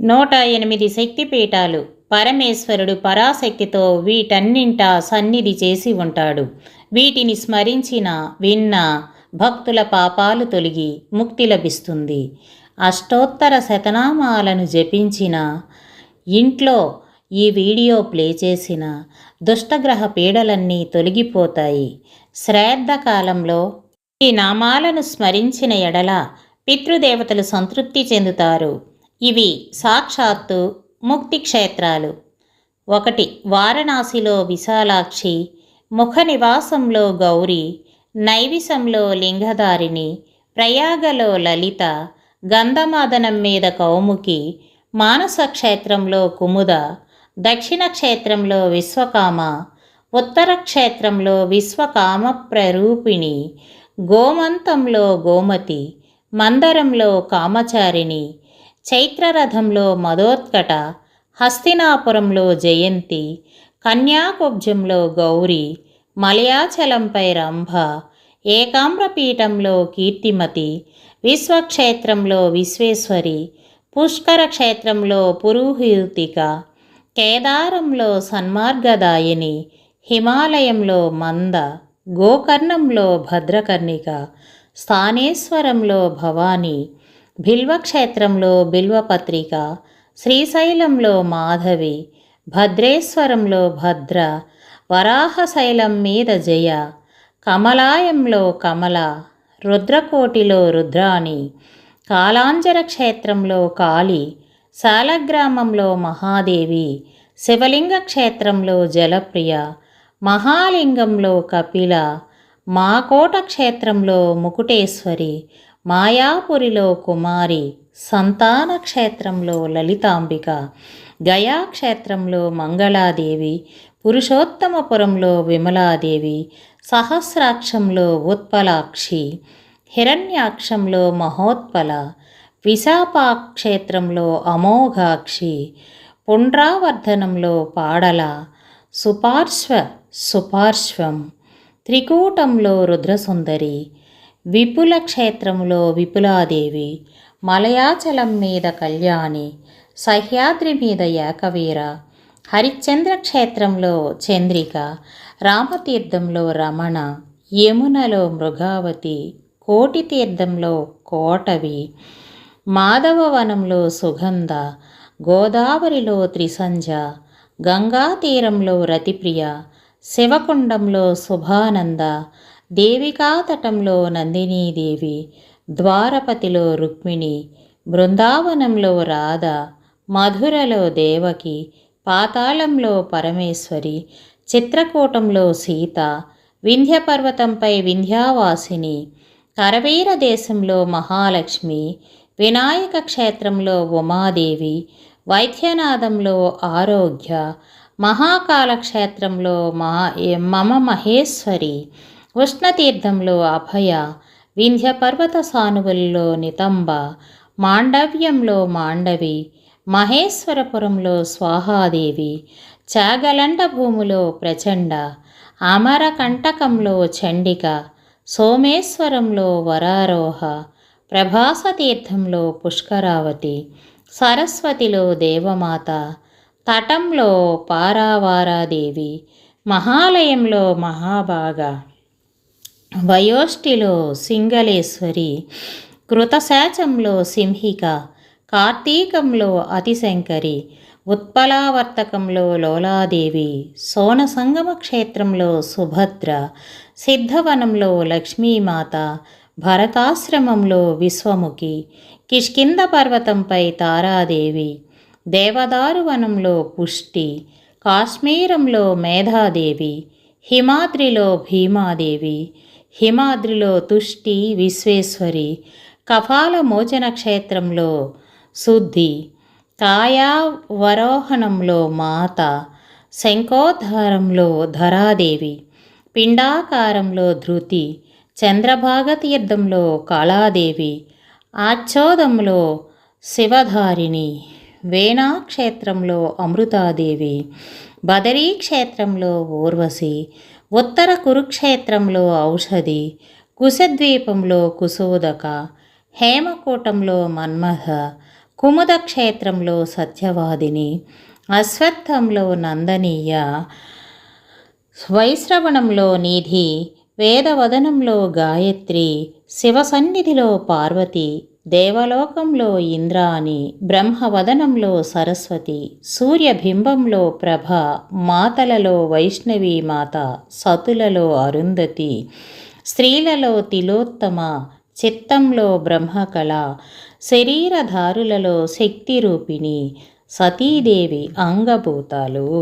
నూట ఎనిమిది శక్తిపీఠాలు పరమేశ్వరుడు పరాశక్తితో వీటన్నింటా సన్నిధి చేసి ఉంటాడు. వీటిని స్మరించిన విన్న భక్తుల పాపాలు తొలగి ముక్తి లభిస్తుంది. అష్టోత్తర శతనామాలను జపించిన ఇంట్లో ఈ వీడియో ప్లే చేసిన దుష్టగ్రహ పీడలన్నీ తొలగిపోతాయి. శ్రాద్ధ కాలంలో ఈ నామాలను స్మరించిన ఎడల పితృదేవతలు సంతృప్తి చెందుతారు. ఇవి సాక్షాత్తు ముక్తి క్షేత్రాలు. ఒకటి వారణాసిలో విశాలాక్షి ముఖ నివాసంలో గౌరి నైవిసంలో లింగధారిణి ప్రయాగలో లలిత గంధమాదనం మీద కౌముకి మానస క్షేత్రంలో కుముద దక్షిణ క్షేత్రంలో విశ్వకామ ఉత్తర క్షేత్రంలో విశ్వకామ ప్రరూపిణి గోమంతంలో గోమతి మందరంలో కామచారిణి చైత్రరథంలో మదోత్కట హస్తినాపురంలో జయంతి కన్యాకుబ్జంలో గౌరి మలయాచలంపై రంభ ఏకామ్రపీఠంలో కీర్తిమతి విశ్వక్షేత్రంలో విశ్వేశ్వరి పుష్కర క్షేత్రంలో పురోహితిక కేదారంలో సన్మార్గదాయిని హిమాలయంలో మంద గోకర్ణంలో భద్రకర్ణిక స్థానేశ్వరంలో భవానీ బిల్వక్షేత్రంలో బిల్వపత్రిక శ్రీశైలంలో మాధవి భద్రేశ్వరంలో భద్ర వరాహశైలం మీద జయ కమలాయంలో కమల రుద్రకోటిలో రుద్రాణి కాలాంజర క్షేత్రంలో కాళి శాలగ్రామంలో మహాదేవి శివలింగ క్షేత్రంలో జలప్రియ మహాలింగంలో కపిల మాకోట క్షేత్రంలో ముకుటేశ్వరి మాయాపురిలో కుమారి సంతాన క్షేత్రంలో లలితాంబిక గయాక్షేత్రంలో మంగళాదేవి పురుషోత్తమపురంలో విమలాదేవి సహస్రాక్షంలో ఉత్పలాక్షి హిరణ్యాక్షంలో మహోత్పల విశాపాక్షేత్రంలో అమోఘాక్షి పుండ్రావర్ధనంలో పాడల సుపార్శ్వ సుపార్శ్వం త్రికూటంలో రుద్రసుందరి విపుల క్షేత్రంలో విపులాదేవి మలయాచలం మీద కళ్యాణి సహ్యాద్రి మీద ఏకవీర హరిశ్చంద్ర క్షేత్రంలో చంద్రిక రామతీర్థంలో రమణ యమునలో మృగావతి కోటి తీర్థంలో కోటవి మాధవవనంలో సుగంధ గోదావరిలో త్రిసంజ గంగా తీరంలో రతిప్రియ శివకుండంలో శుభానంద దేవికాతటంలో నందినీదేవి ద్వారపతిలో రుక్మిణి బృందావనంలో రాధ మధురలో దేవకి పాతాళంలో పరమేశ్వరి చిత్రకూటంలో సీత వింధ్యపర్వతంపై వింధ్యావాసిని కరవీర దేశంలో మహాలక్ష్మి వినాయక క్షేత్రంలో ఉమాదేవి వైద్యనాథంలో ఆరోగ్య మహాకాల క్షేత్రంలో మహా మమ మహేశ్వరి ఉష్ణతీర్థంలో అభయ వింధ్య పర్వత సానువుల్లో నితంబ మాండవ్యంలో మాండవి మహేశ్వరపురంలో స్వాహాదేవి చాగలండ భూములో ప్రచండ అమరకంటకంలో చండిక సోమేశ్వరంలో వరారోహ ప్రభాస తీర్థంలో పుష్కరావతి సరస్వతిలో దేవమాత తటంలో పారావారాదేవి మహాలయంలో మహాభాగ. వయోష్టిలో సింగళేశ్వరి కృతశాచంలో సింహిక కార్తీకంలో అతిశంకరి ఉత్పలావర్తకంలో లోలాదేవి సోనసంగమ క్షేత్రంలో సుభద్ర సిద్ధవనంలో లక్ష్మీమాత భరతాశ్రమంలో విశ్వముఖి కిష్కింద పర్వతంపై తారాదేవి దేవదారువనంలో పుష్టి కాశ్మీరంలో మేధాదేవి హిమాద్రిలో భీమాదేవి హిమాద్రిలో తుష్టి విశ్వేశ్వరి కపాల మోచన క్షేత్రంలో శుద్ధి కాయావరోహణంలో మాత శంఖోద్ధారంలో ధరాదేవి పిండాకారంలో ధృతి చంద్రభాగ తీర్థంలో కళాదేవి ఆచ్ఛోదంలో శివధారిణి వేణాక్షేత్రంలో అమృతాదేవి బదరీ క్షేత్రంలో ఊర్వశి ఉత్తర కురుక్షేత్రంలో ఔషధి కుశద్వీపంలో కుశోదక హేమకూటంలో మన్మథ కుముద క్షేత్రంలో సత్యవాదిని అశ్వత్థంలో నందనీయ వైశ్రవణంలో నిధి వేదవదనంలో గాయత్రి శివసన్నిధిలో పార్వతి దేవలోకంలో ఇంద్రాణి బ్రహ్మవదనంలో సరస్వతి సూర్యబింబంలో ప్రభ మాతలలో వైష్ణవీ మాత సతులలో అరుంధతి స్త్రీలలో తిలోత్తమ చిత్తంలో బ్రహ్మకళ శరీరధారులలో శక్తి రూపిణి సతీదేవి అంగభూతాలు.